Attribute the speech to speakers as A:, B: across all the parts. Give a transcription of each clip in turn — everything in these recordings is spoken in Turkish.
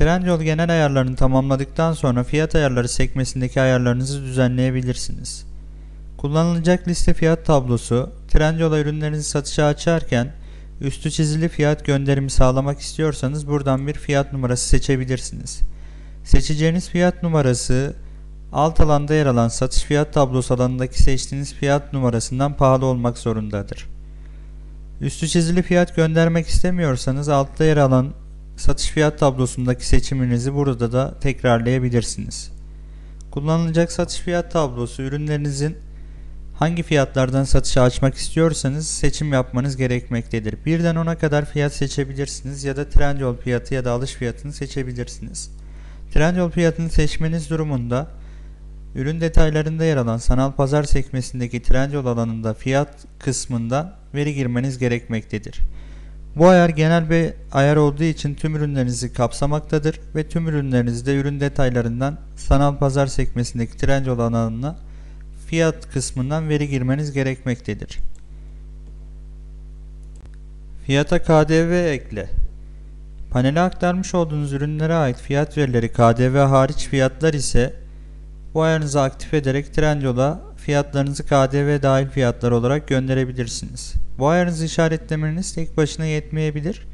A: Trendyol genel ayarlarını tamamladıktan sonra fiyat ayarları sekmesindeki ayarlarınızı düzenleyebilirsiniz. Kullanılacak liste fiyat tablosu, Trendyol'a ürünlerinizi satışa açarken üstü çizili fiyat gönderimi sağlamak istiyorsanız buradan bir fiyat numarası seçebilirsiniz. Seçeceğiniz fiyat numarası alt alanda yer alan satış fiyat tablosu alanındaki seçtiğiniz fiyat numarasından pahalı olmak zorundadır. Üstü çizili fiyat göndermek istemiyorsanız altta yer alan satış fiyat tablosundaki seçiminizi burada da tekrarlayabilirsiniz. Kullanılacak satış fiyat tablosu ürünlerinizin hangi fiyatlardan satışa açmak istiyorsanız seçim yapmanız gerekmektedir. Birden 10'a kadar fiyat seçebilirsiniz ya da Trendyol fiyatı ya da alış fiyatını seçebilirsiniz. Trendyol fiyatını seçmeniz durumunda ürün detaylarında yer alan sanal pazar sekmesindeki Trendyol alanında fiyat kısmından veri girmeniz gerekmektedir. Bu ayar genel bir ayar olduğu için tüm ürünlerinizi kapsamaktadır ve tüm ürünlerinizde ürün detaylarından sanal pazar sekmesindeki Trendyol alanına fiyat kısmından veri girmeniz gerekmektedir. Fiyata KDV ekle. Panele aktarmış olduğunuz ürünlere ait fiyat verileri KDV hariç fiyatlar ise bu ayarınızı aktif ederek Trendyol'a fiyatlarınızı KDV dahil fiyatlar olarak gönderebilirsiniz. Bu ayarınızı işaretlemeniz tek başına yetmeyebilir.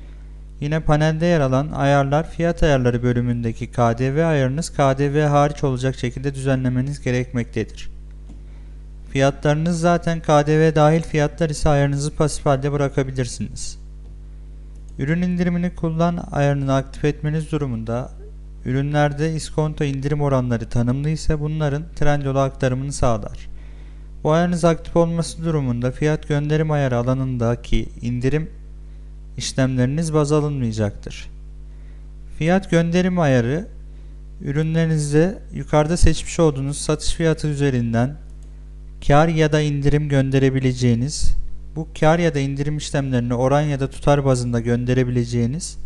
A: Yine panelde yer alan ayarlar fiyat ayarları bölümündeki KDV ayarınız KDV hariç olacak şekilde düzenlemeniz gerekmektedir. Fiyatlarınız zaten KDV dahil fiyatlar ise ayarınızı pasif halde bırakabilirsiniz. Ürün indirimini kullan ayarını aktif etmeniz durumunda ürünlerde iskonto indirim oranları tanımlı ise bunların Trendyol'a aktarımını sağlar. Bu ayarınız aktif olması durumunda fiyat gönderim ayarı alanındaki indirim işlemleriniz baz alınmayacaktır. Fiyat gönderim ayarı ürünlerinizde yukarıda seçmiş olduğunuz satış fiyatı üzerinden kar ya da indirim gönderebileceğiniz, bu kar ya da indirim işlemlerini oran ya da tutar bazında gönderebileceğiniz,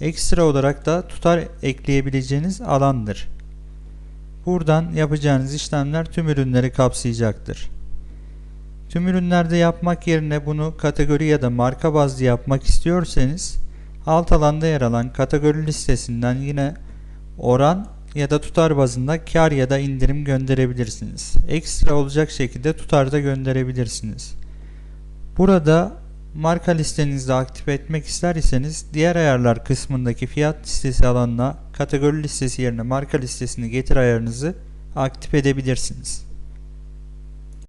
A: ekstra olarak da tutar ekleyebileceğiniz alandır. Buradan yapacağınız işlemler tüm ürünleri kapsayacaktır. Tüm ürünlerde yapmak yerine bunu kategori ya da marka bazlı yapmak istiyorsanız alt alanda yer alan kategori listesinden yine oran ya da tutar bazında kar ya da indirim gönderebilirsiniz. Ekstra olacak şekilde tutar da gönderebilirsiniz. Burada marka listenizde aktif etmek isterseniz diğer ayarlar kısmındaki fiyat listesi alanına kategori listesi yerine marka listesini getir ayarınızı aktif edebilirsiniz.